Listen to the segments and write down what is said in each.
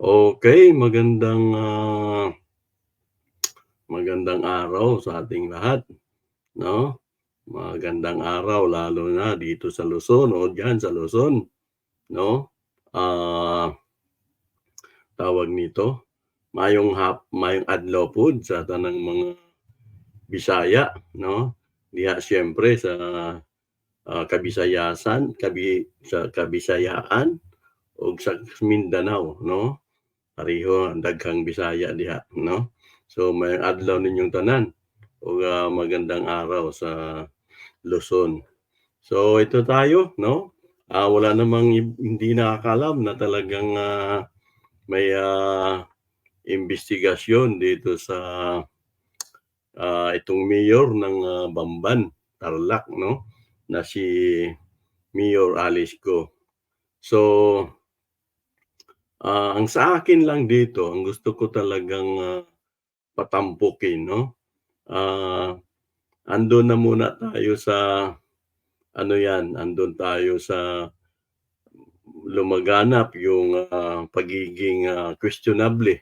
Okey, magandang, ah magandang araw sa ating lahat, 'no? Magandang araw lalo na dito sa Luzon o diyan sa Luzon, 'no? Ah tawag nito, mayong hap mayong adlaw pod sa tanang mga Bisaya, 'no? Diha siyempre sa, ah, Kabisayasan kabi sa Kabisayaan ug sa Mindanao, 'no? Pareho daghang Bisaya diha, 'no? So, mayong adlaw ninyong tanan ug, ah, magandang araw sa Luzon. So, ito tayo, 'no? Ah, wala namang hindi nakakaalam na talagang, ah, may, ah, imbestigasyon dito sa, ah, itong mayor ng, ah, Bamban, Tarlac, 'no? Na si Mayor Alice Go. So, ah, ang sa akin lang dito, ang gusto ko talagang, ah, patampukin, 'no? Ah, andun na muna tayo sa ano 'yan, andun tayo sa lumaganap yung, ah, pagiging, ah, questionable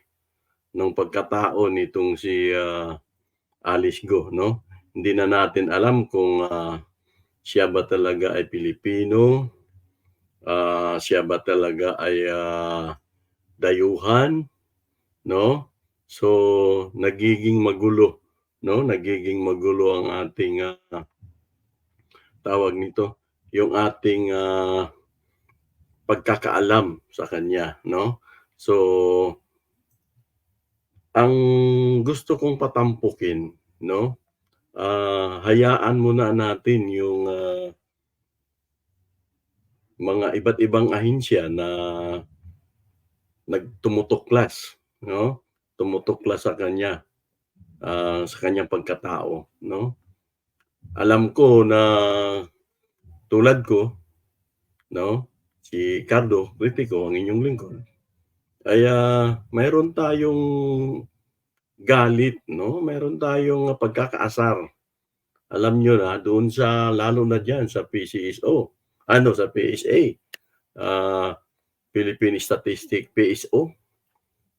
nung pagkatao nitong si, ah, Alice Go, 'no? Hindi na natin alam kung, ah, siya ba talaga ay Pilipino, ah, siya ba talaga ay, ah, dayuhan, 'no? So, nagiging magulo, 'no? Nagiging magulo ang ating, ah tawag nito, yung ating, ah, pagkakaalam sa kanya, 'no? So ang gusto kong patampukin, 'no, ah, hayaan muna natin yung, ah mga iba't ibang ahensya na nag tumutuklas, 'no? Tumutuklas sa kanya, ah, sa kanyang pagkatao, 'no? Alam ko na tulad ko, 'no, si Cardo Critico, ang inyong lingkod, ay, ah, mayroon tayong galit, 'no? Meron tayong pagkakaasar. Alam niyo na doon sa lalo na diyan sa PCSO, ano sa PSA, ah, Philippine Statistic PSO,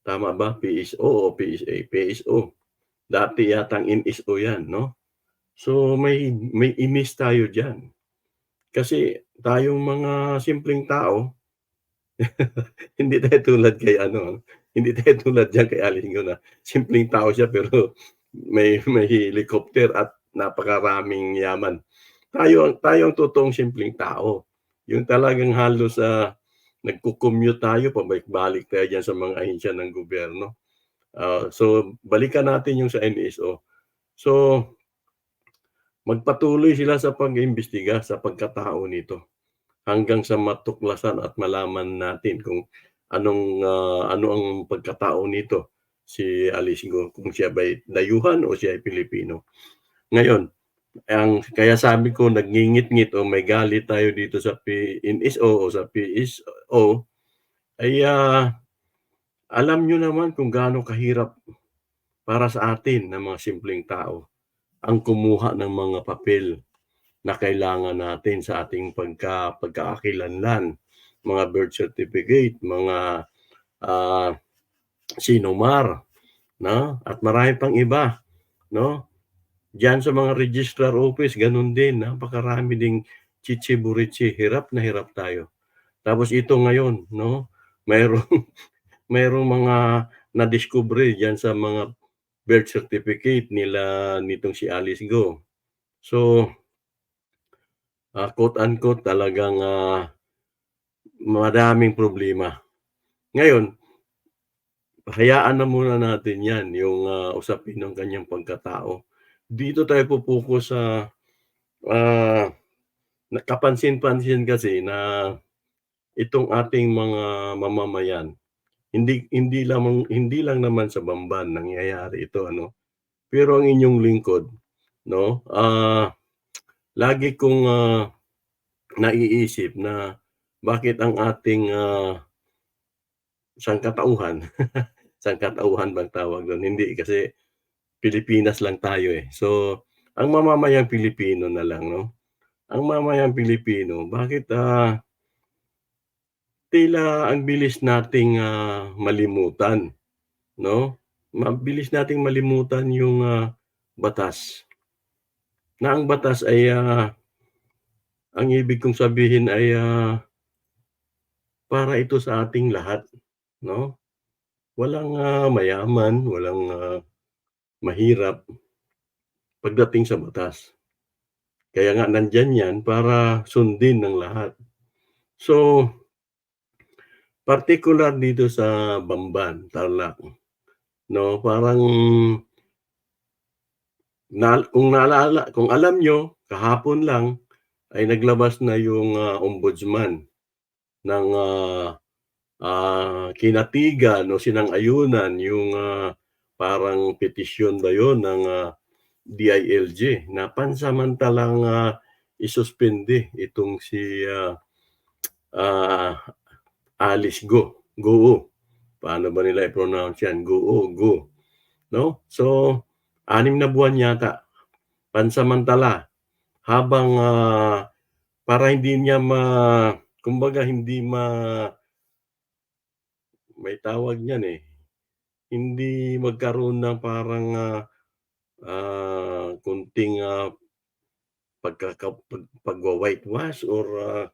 tama ba? PSO o PSA? PSO. Dati yatang NSO 'yan, 'no? So, may may inis tayo diyan. Kasi tayong mga simpleng tao, hindi tayo tulad kay ano, hindi tayo tulad diyan kay Alice Go na simpleng tao siya pero may may helicopter at napakaraming yaman. Tayo ang tayo ang totoong simpleng tao, yung talagang halos, ah, nagco-commute tayo, pabalik-balik tayo diyan sa mga ahensya ng gobyerno. Ah, so balikan natin yung sa NSO. So, magpatuloy sila sa pag-iimbestiga sa pagkatao nito hanggang sa matuklasan at malaman natin kung anong, ah, ano ang pagkatao nito, si Alice Go, kung siya ba'y dayuhan o siya ay Pilipino. Ngayon, ang kaya sabi ko nagngingit-ngit o may galit tayo dito sa PNSO o sa PSO ay, ah, alam niyo naman kung gaano kahirap para sa atin na mga simpleng tao ang kumuha ng mga papel na kailangan natin sa ating pagka pagkakakilanlan, mga birth certificate, mga, ah, sinumar, 'no, at marami pang iba, 'no? Diyan sa mga registrar office gano'n din, napakarami ding tsitsi-buritsi, hirap na hirap tayo. Tapos ito ngayon, 'no, mayroong mayroong mga nadiskubre diyan sa mga birth certificate nila nitong si Alice Go. So ah, quote, unquote talagang, ah, madaming problema. Ngayon, hayaan na muna natin 'yan, yung, ah, usapin ng kanyang pagkatao. Dito tayo po-focus sa, na kapansin-pansin kasi na itong ating mga mamamayan, hindi hindi lamang hindi lang naman sa Bamban nangyayari ito, ano? Pero ang inyong lingkod, 'no, ah, lagi kong, ah, naiisip na bakit ang ating, ah sangkatauhan, sangkatauhan bang tawag dun? Hindi kasi Pilipinas lang tayo, eh. So, ang mamamayang Pilipino na lang, 'no? Ang mamamayang Pilipino bakit, ah tila ang bilis nating, ah, malimutan, 'no? Mabilis nating malimutan yung, ah, batas. Na ang batas ay, ah ang ibig kong sabihin ay, ah para ito sa ating lahat, 'no? Walang, ah, mayaman, walang, ah, mahirap pagdating sa batas. Kaya nga nandiyan 'yan para sundin ng lahat. So partikular dito sa Bamban, Tarlac, 'no, parang na kung naalala kung alam niyo, kahapon lang ay naglabas na yung, ah, ombudsman ng, ah, ah, kinatigan o sinang-ayunan yung, ah, parang petisyon ba yun ng, ah, DILG na pansamantalang, ah, isuspende itong si, ah, ah, Alice Go, Goo. Paano ba nila i-pronounce yan? Goo, Go, 'no? So, 6 na buwan yata pansamantala habang, ah, para hindi niya ma kumbaga hindi ma may tawag niyan, eh, hindi magkaroon ng parang, ah, ah, konting, ah, pagkaka pag pagwa-whitewash or, ah,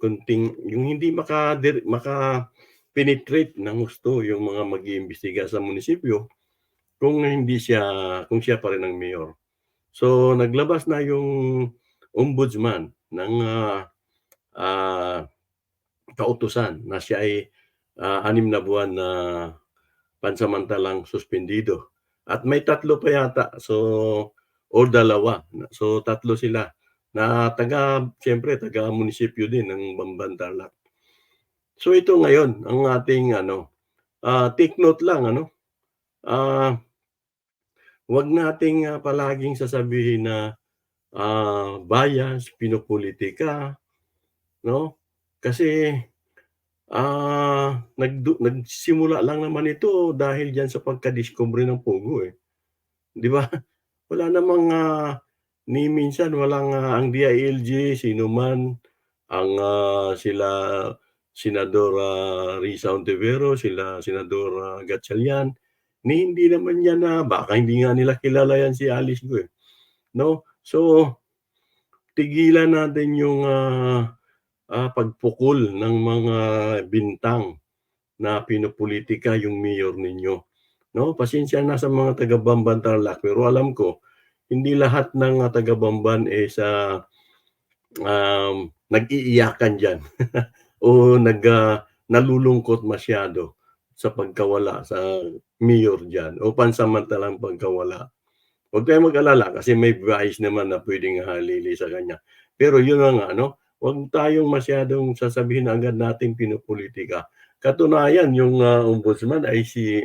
konting yung hindi makadiri maka-penetrate ng husto yung mga mag-iimbestiga sa munisipyo kung hindi siya kung siya pa rin ang mayor. So, naglabas na yung ombudsman ng, ah, ah, kautusan na siya ay, ah, 6 na buwan na pansamantalang suspendido at may 3 pa yata. So or 2. So, 3 sila na taga siyempre taga-munisipyo din ng Bamban, Tarlac. So, ito ngayon ang ating ano, ah, take note lang ano, ah, wag nating, ah, palaging sasabihin na, ah, bias, pinopolitika, 'no? Kasi, ah, nagdu nagsimula lang naman ito dahil diyan sa pagkadiskubre ng pogo, eh, 'di ba? Wala namang, ah, ni minsan walang, ah, ang DILG, sino man, ang, ah, sila Senador, ah, Risa Ontiveros, sila Senador, ah, Gatchalian, ni hindi naman yan na baka hindi nga nila kilala yan si Alice Go, eh, 'no? So, tigilan natin yung, ah, ah, pagpukol ng mga bintang na pinopolitika yung mayor ninyo, 'no? Pasensya na sa mga taga Bamban, Tarlac, pero alam ko hindi lahat ng, ah, taga Bamban is, ah, um, nag-iiyakan diyan o nag, ah, nalulungkot masyado sa pagkawala sa mayor diyan o pansamantalang pagkawala. Wag kayong mag-alala kasi may vice naman na puwedeng halili sa kanya. Pero yun na nga 'no, wag tayong masyadong sasabihin agad nating pinopolitika. Katunayan yung, ah, ombudsman ay si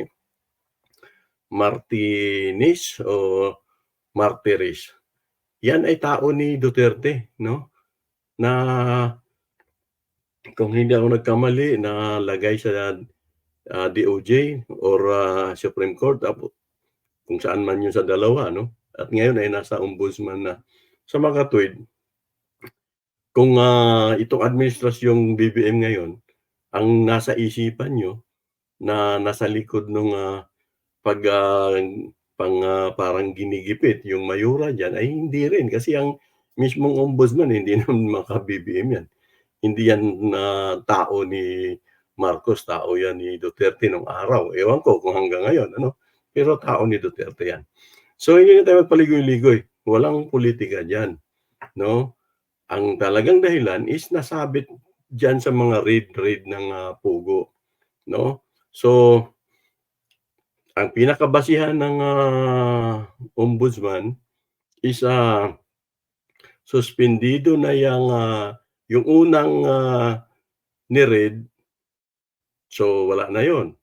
Martinez o Martires. Yan ay tao ni Duterte, 'no? Na kung hindi ako nagkamali nalagay sa, ah, DOJ or, ah, Supreme Court kung saan man yun sa dalawa 'no, at ngayon ay nasa ombudsman na. Sa makatuwid kung, ah, itong administrasyong BBM ngayon ang nasa isipan niyo na nasa likod nung, ah, pag, ah, pang, ah, parang ginigipit yung mayura diyan ay hindi rin kasi ang mismong ombudsman hindi naman maka-BBM yan. Hindi yan na tao ni Marcos, tao yan ni Duterte nung araw. Ewan ko kung hanggang ngayon ano, pero tao ni Duterte yan. So, hindi na tayo magpaligoy-ligoy, walang pulitika diyan, 'no? Ang talagang dahilan is nasabit diyan sa mga raid-raid ng, ah, pogo, 'no? So ang pinakabasihan ng, ah, ombudsman is, ah, suspendido na yang, ah, yung unang, ah, ni-raid so wala na yun,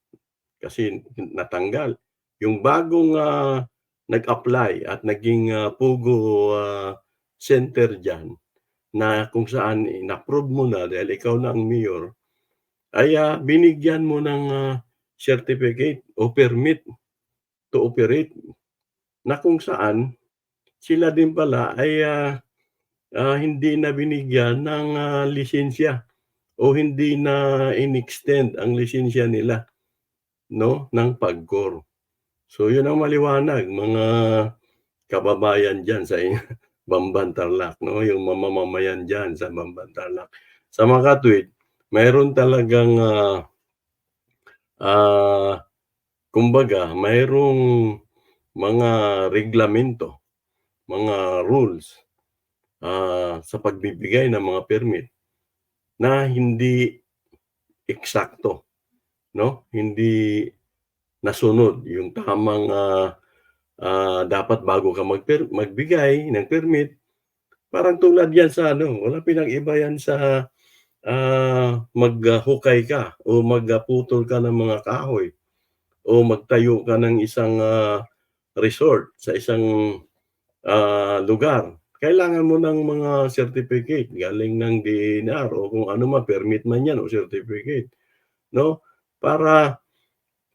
kasi natanggal. Yung bagong, ah, nag-apply at naging, ah, pogo, ah, center diyan na kung saan in-approve mo na dahil ikaw na ang mayor, ay, ah, binigyan mo ng, ah, certificate o permit to operate na kung saan sila din pala ay, ah, ah, hindi na binigyan ng, ah, lisensya o hindi na in-extend ang lisensya nila 'no, ng PAGCOR. So, yun ang maliwanag mga kababayan diyan sa Bamban, Tarlac 'no, yung mga mamamayan diyan sa Bamban, Tarlac. Sa makatuwid, mayroon talagang, ah, ah, kumbaga mayroong mga reglamento, mga rules, ah, sa pagbibigay ng mga permit na hindi eksakto 'no, hindi nasunod yung tamang, ah, ah, dapat bago ka magper magbigay ng permit. Parang tulad yan sa ano, walang pinag-iba yan sa, ah, mag, ah, hukay ka o mag, ah, putol ka ng mga kahoy o magtayo ka ng isang, ah, resort sa isang, ah, lugar. Kailangan mo ng mga certificate galing ng DENR o kung ano man, permit man yan o certificate 'no, para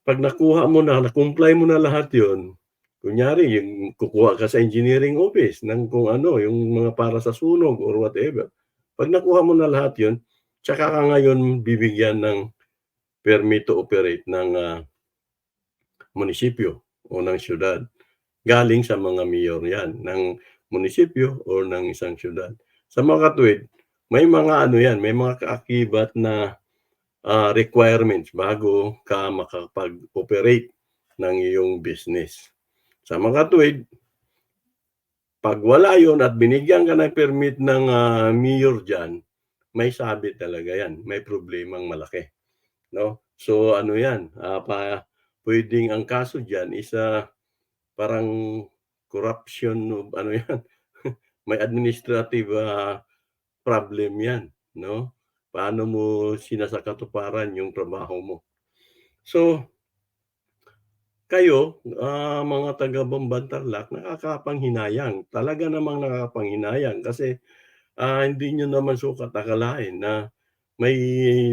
'pag nakuha mo na, na-comply mo na lahat yun, kunyari yung kukuha ka sa engineering office ng kung ano, yung mga para sa sunog or whatever. 'Pag nakuha mo na lahat yun, tsaka ka ngayon bibigyan ng permit to operate ng, ah munisipyo o ng siyudad. Galing sa mga mayor yan ng munisipyo or ng isang siyudad. Sa makatuwid, may mga ano yan, may mga kaakibat na, ah, requirements bago ka makapag-operate ng iyong business. Sa makatuwid 'pag wala yun at binigyan ka ng permit ng, ah, mayor diyan, may sabit talaga yan, may problemang malaki 'no. So, ano yan, ah, pa puwedeng ang kaso diyan is, ah, parang corruption of ano yan, may administrative, ah, problem yan 'no. Paano mo sinasakatuparan yung trabaho mo. So kayo, ah, mga taga Bamban, Tarlac, nakakapanghinayang, talaga namang nakakapanghinayang kasi, ah, hindi niyo naman sukat-akalain na may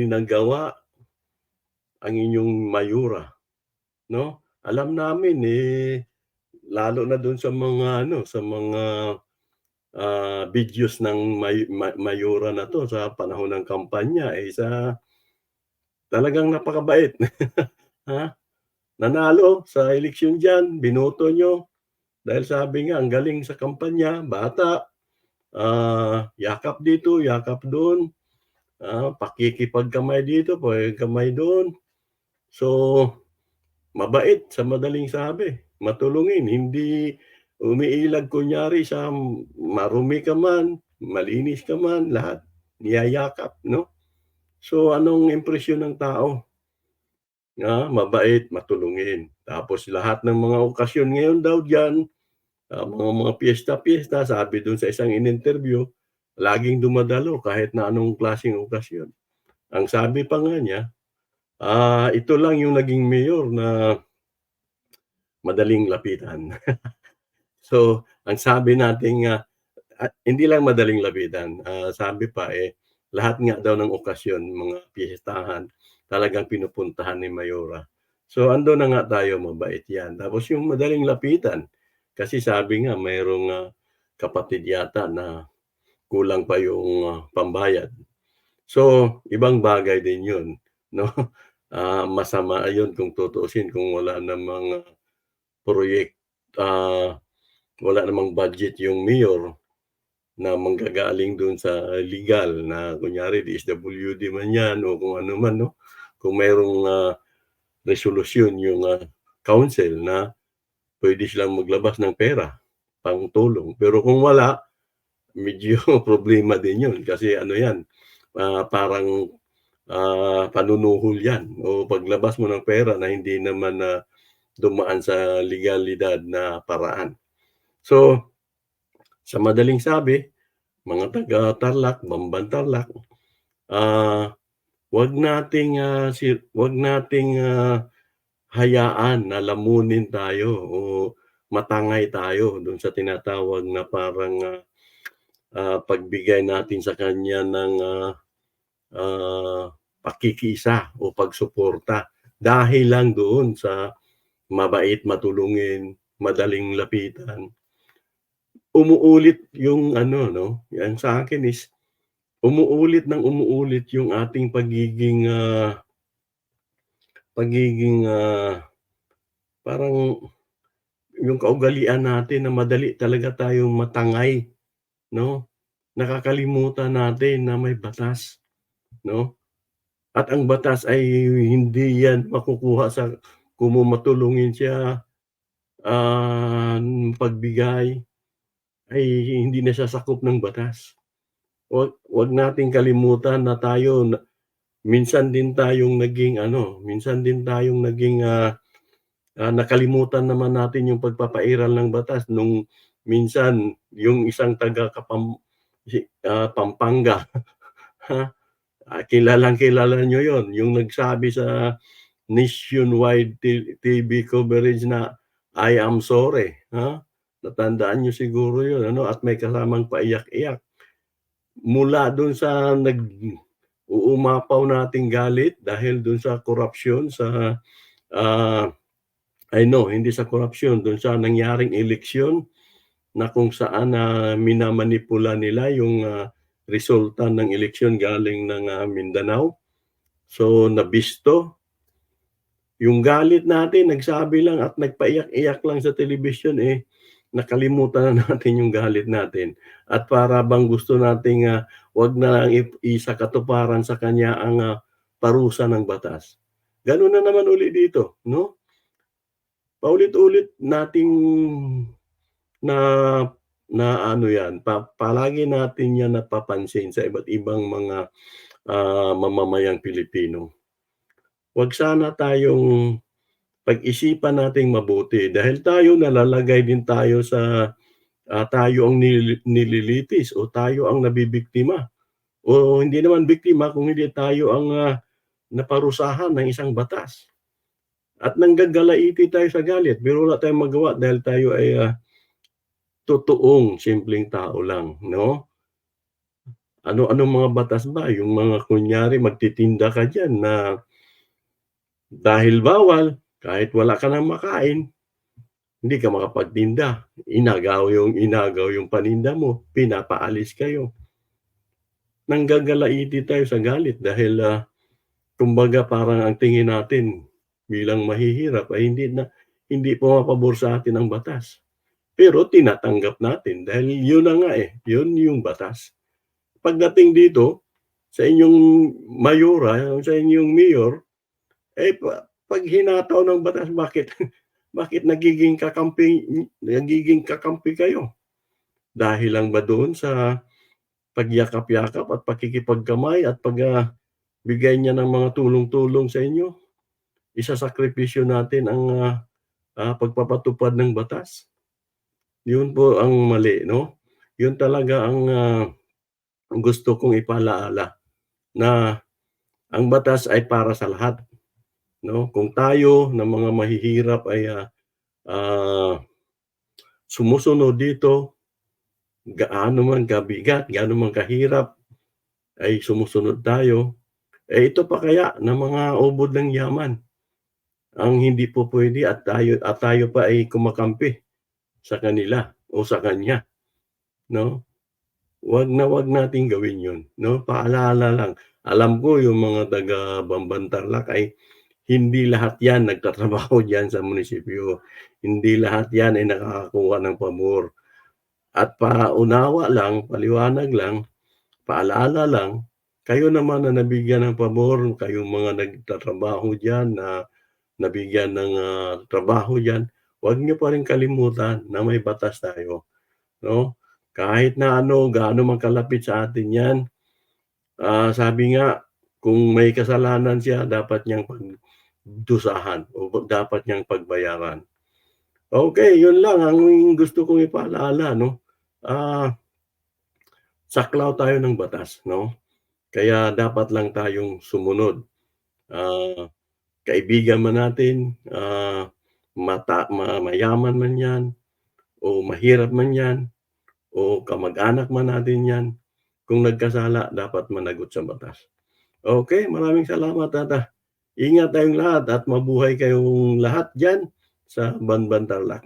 nagawa ang inyong mayora 'no. Alam namin, eh, lalo na dun sa mga ano, sa mga, ah, videos ng may ma mayora na 'to sa panahon ng kampanya, eh, sa talagang napakabait. Ha, nanalo sa eleksyon diyan, binoto niyo dahil sabi nga ang galing sa kampanya, bata, ah, yakap dito, yakap dun, ah, pakikipagkamay dito, pakikipagkamay dun. So, mabait sa madaling sabi, matulungin, hindi umiilag kunyari sa marumi ka man, malinis ka man, lahat niyayakap 'no. So, anong impresyon ng tao? Na mabait, matulungin, tapos lahat ng mga okasyon ngayon daw diyan, ah, mga mga piyesta-piyesta, sabi dun sa isang in-interview, laging dumadalo kahit na anong klaseng okasyon. Ang sabi pa nga niya, ah, ito lang yung naging mayor na madaling lapitan. So, ang sabi nating, ah, at hindi lang madaling lapitan, ah, sabi pa, eh, lahat nga daw ng okasyon, mga piyestahan, talagang pinupuntahan ni mayora. So, andun na nga tayo, mabait yan. Tapos yung madaling lapitan, kasi sabi nga mayroong, ah, kapatid yata na kulang pa yung, ah, pambayad. So, ibang bagay din yun 'no, ah, masama yun kung tutuusin kung wala namang, ah, proyek ah, wala namang budget yung mayor na manggagaling dun sa legal na kunyari DSWD man yan o kung ano man 'no. Kung mayroong, ah, resolusyon yung, ah, council na puwede silang maglabas ng pera, pangtulong. Pero kung wala, medyo problema din yun kasi ano yan, ah, parang, ah, panunuhol yan o paglabas mo ng pera na hindi naman, ah, dumaan sa legalidad na paraan. So, sa madaling sabi, mga taga Tarlac, Bamban, Tarlac, ah, 'wag nating, ah, si 'wag nating, ah, hayaan na lamunin tayo o matangay tayo dun sa tinatawag na parang, ah, ah, pagbigay natin sa kanya ng, ah, ah, pakikiisa o pagsuporta dahil lang doon sa mabait, matulungin, madaling lapitan. Umuulit yung ano 'no, ang sa akin is umuulit ng umuulit yung ating pagiging, ah pagiging, ah, parang yung kaugalian natin na madali talaga tayong matangay, 'no? Nakakalimutan natin na may batas, 'no? At ang batas ay hindi yan makukuha sa kung mo matulungin siya, ah, pagbigay ay hindi na siya sakop ng batas. Wag wag nating kalimutan na tayo minsan din tayong naging ano, minsan din tayong naging, ah, ah, nakalimutan naman natin yung pagpapairal ng batas nung minsan yung isang taga Kapam ah, Pampanga, ha, ah, kilalang-kilala niyo yun, yung nagsabi sa nationwide TV coverage na, "I am sorry," ha? Natandaan niyo siguro yun ano? At may kasamang paiyak-iyak. Mula dun sa nag-uumapaw nating galit dahil dun sa korapsyon sa, ah, ay no, hindi sa korapsyon, dun sa nangyaring eleksyon na kung saan, ah, minamanipula nila yung, ah, resulta ng eleksyon galing ng, ah, Mindanao. So, nabisto. Yung galit natin nagsabi lang at nagpaiyak-iyak lang sa telebisyon, eh, nakalimutan na natin yung galit natin at para bang gusto nating, ah, wag na lang isakatuparan sa kanya ang, ah, parusa ng batas. Ganun na naman uli dito, 'no? Paulit-ulit nating na naano yan, pa palagi natin yan napapansin sa iba't ibang mga, ah, mamamayang Pilipino. Wag sana tayong pag-isipan nating mabuti dahil tayo nalalagay din tayo sa, ah, tayo ang nili nililitis o tayo ang nabibiktima o hindi naman biktima kung hindi tayo ang, ah, naparusahan ng isang batas. At nanggagalaiti tayo sa galit pero wala tayong magawa dahil tayo ay, ah, totoong simpleng tao lang, 'no? Ano-anong mga batas ba, yung mga kunyari magtitinda ka diyan na dahil bawal, kahit wala ka ng makain, hindi ka makapagtinda, inagaw yung inagaw yung paninda mo, pinapaalis kayo. Nanggagalaiti tayo sa galit dahil, ah, kumbaga parang ang tingin natin bilang mahihirap ay hindi na hindi pumapabor sa atin ang batas. Pero tinatanggap natin dahil yun na nga, eh, yun yung batas. Pagdating dito sa inyong mayora, sa inyong mayor, eh, 'pag hinataw ng batas bakit bakit nagiging kakampi nagiging kakampi kayo? Dahil lang ba doon sa pagyakap-yakap at pakikipagkamay at pag, ah, bigay niya ng mga tulong-tulong sa inyo? Isasakripisyo natin ang, ah, ah, pagpapatupad ng batas? Yun po ang mali, 'no? Yun talaga ang, ah, gusto kong ipalaala na ang batas ay para sa lahat, 'no? Kung tayo na mga mahihirap ay, ah, sumusunod dito, gaano man kabigat, gaano man kahirap, ay sumusunod tayo, eh, ito pa kaya ng mga ubod ng yaman ang hindi pupuwede at tayo at tayo pa ay kumakampi sa kanila o sa kanya, 'no? Wag na wag nating gawin yun, 'no? Paalala lang, alam ko yung mga taga Bamban Tarlac ay hindi lahat yan nagtatrabaho diyan sa munisipyo, hindi lahat yan ay nakakakuha ng pabor. At paunawa lang, paliwanag lang, paalala lang, kayo naman na nabigyan ng pabor, kayong mga nagtatrabaho diyan na nabigyan ng, ah, trabaho diyan, wag niyo pa rin kalimutan na may batas tayo, 'no? Kahit na ano, gaano man kalapit sa atin yan, ah, sabi nga, kung may kasalanan siya dapat niyang pagdusahan o dapat niyang pagbayaran. Okey, yun lang ang gusto kong ipaalala, 'no? Ah saklaw tayo ng batas, 'no? Kaya dapat lang tayong sumunod. Ah, kaibigan man natin, ah, mata ma mayaman man yan o mahirap man yan o kamag-anak man natin yan, kung nagkasala dapat managot sa batas. Okey, maraming salamat at, ah, ingat tayong lahat at mabuhay kayong lahat diyan sa Banban Tarlac.